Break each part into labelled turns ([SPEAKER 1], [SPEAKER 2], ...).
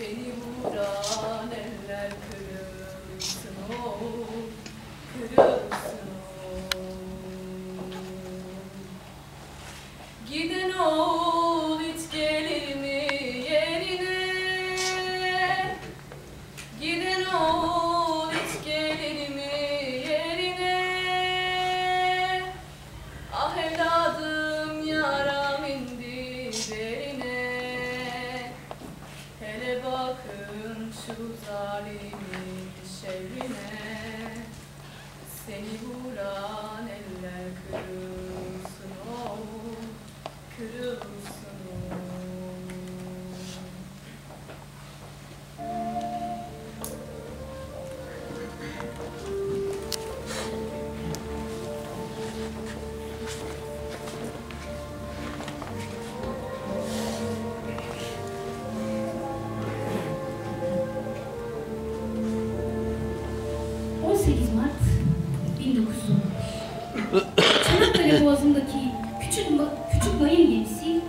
[SPEAKER 1] Seni vuran eller kırılsın o, kırılsın o. Giden oğul hiç gelir mi yerine? Giden oğul hiç gelir mi yerine? Ah evladım yaram indi derine şu zalimin şerrine Seni vuran eller kırılsın
[SPEAKER 2] Çanakkale Boğazı'ndaki küçük, küçük mayın gemisi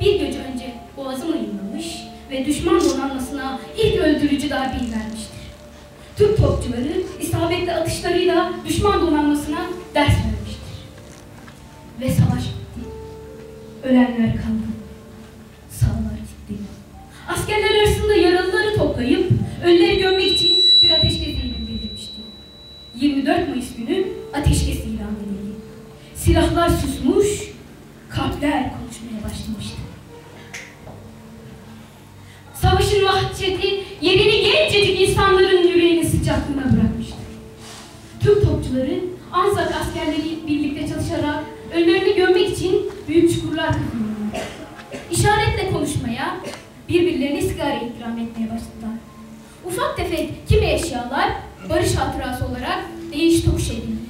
[SPEAKER 2] bir gece önce boğazı mayınlamış ve düşman donanmasına ilk öldürücü darbeyi vermiştir. Türk topçuları isabetli atışlarıyla düşman donanmasına ders vermiştir. Ve savaş bitti. Ölenler kaldı. Sağlar gitti. Askerler arasında yaralıları toplayıp ölüleri gömmek için bir ateşkes ilan bildirmişti. 24 Mayıs günü ateşkes ilan edildi. Silahlar susmuş, kalpler konuşmaya başlamıştı. Savaşın vahşeti yerini gencecik insanların yüreğine sıcaklığına bırakmıştı. Türk topçuları Anzak askerleri birlikte çalışarak ölülerini gömmek için büyük çukurlar kazıyorlar. İşaretle konuşmaya, birbirlerine sigara ikram etmeye başladılar. Ufak tefek kimi eşyalar barış hatırası olarak değiş tokuş edildi.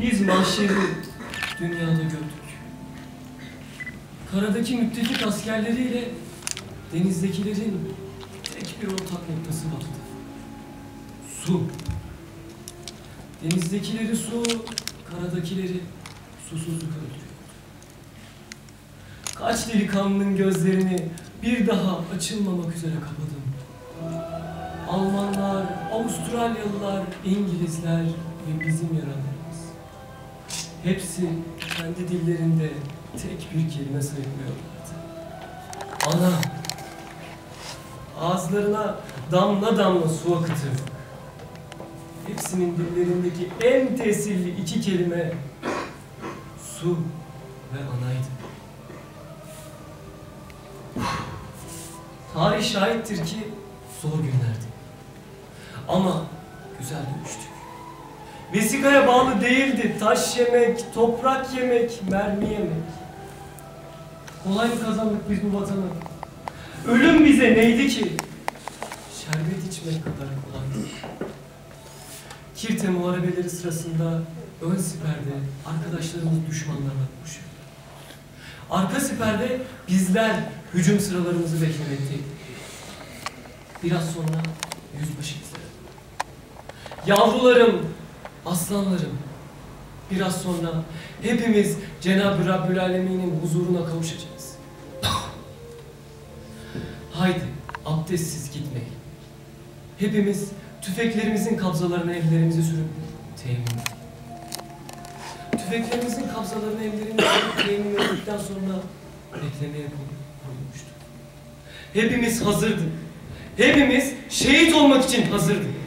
[SPEAKER 3] Biz mahşeri dünyada gördük. Karadaki müttefik askerleriyle denizdekilerin tek bir ortak noktası vardı. Su. Denizdekileri su, karadakileri susuzluk öldürüyordu. Kaç delikanlının gözlerini bir daha açılmamak üzere kapadım. Almanlar, Avustralyalılar, İngilizler ve bizim yaralarımız. Hepsi kendi dillerinde tek bir kelime sayıklıyorlardı. Ana. Ağızlarına damla damla su akıtırdık. Hepsinin dillerindeki en tesirli iki kelime su ve anaydı. Tarih şahittir ki zor günlerdi. Ama güzel dövüştük. Vesikaya bağlı değildi. Taş yemek, toprak yemek, mermi yemek. Kolay mı kazandık biz bu vatanı? Ölüm bize neydi ki? Şerbet içmek kadar kolaydı. Kirte muharebeleri sırasında ön siperde arkadaşlarımız düşmanlarla koşuyor. Arka siperde bizler hücum sıralarımızı beklemekteydik. Biraz sonra yüzbaşı bizlere. Yavrularım, aslanlarım. Biraz sonra hepimiz Cenab-ı Rabbül Alemin'in huzuruna kavuşacağız. Haydi abdestsiz gitmeyin. Hepimiz tüfeklerimizin kabzalarını ellerimize sürüp edelim. Tüfeklerimizin kabzalarını ellerimize sürüp temin ettikten sonra beklemeye koyulmuştuk. Hepimiz hazırdık. Hepimiz şehit olmak için hazırdık.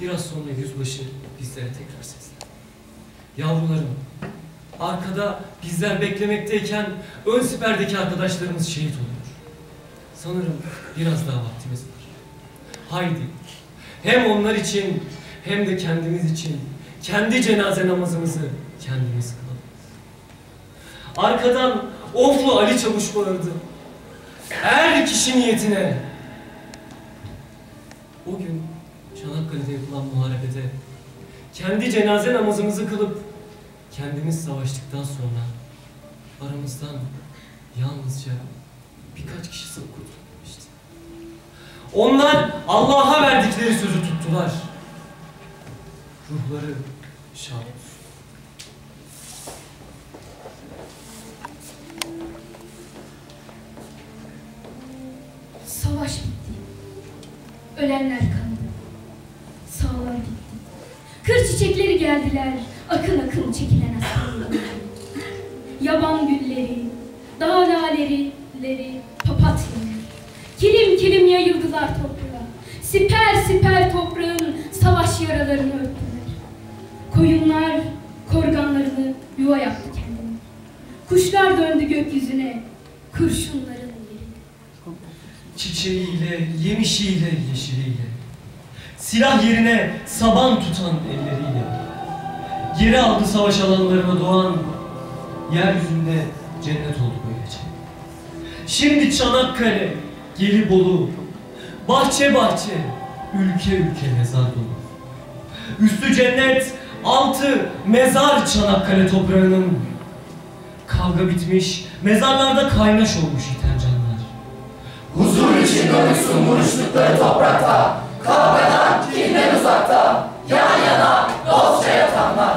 [SPEAKER 3] Biraz sonra yüzbaşı bizlere tekrar seslendi. Yavrularım, arkada bizler beklemekteyken ön siperdeki arkadaşlarımız şehit oluyor. Sanırım biraz daha vaktimiz var. Haydi, hem onlar için hem de kendimiz için kendi cenaze namazımızı kendimiz kılalım. Arkadan Oflu Ali Çavuş bağırdı. Her kişi niyetine. O gün Çanakkale'de yapılan muharebede kendi cenaze namazımızı kılıp kendimiz savaştıktan sonra aramızdan yalnızca birkaç kişi kurtulmuştu. Onlar Allah'a verdikleri sözü tuttular. Ruhları şad.
[SPEAKER 2] Savaş bitti. Ölenler kandı. Kır çiçekleri geldiler. Akın akın çekilen aslanlar. Yaban gülleri, dağ laleleri, papatyaları. Kilim kilim yayıldılar toprağa. Siper siper toprağın savaş yaralarını örttüler. Koyunlar korganlarını yuva yaptı kendine. Kuşlar döndü gökyüzüne. Kurşunların yerine.
[SPEAKER 3] Çiçeğiyle, yemişiyle, yeşiliyle. Silah yerine saban tutan elleriyle. Geri aldı savaş alanlarına doğan, yeryüzünde cennet oldu böylece. Şimdi Çanakkale, Gelibolu, bahçe bahçe, ülke ülke mezar dolu. Üstü cennet, altı mezar Çanakkale toprağının. Kavga bitmiş, mezarlarda kaynaş olmuş iten canlar.
[SPEAKER 4] Huzur için dönüksün vuruştukları toprakta. Kavgadan, bizden uzakta, yan yana dostça yatanlar.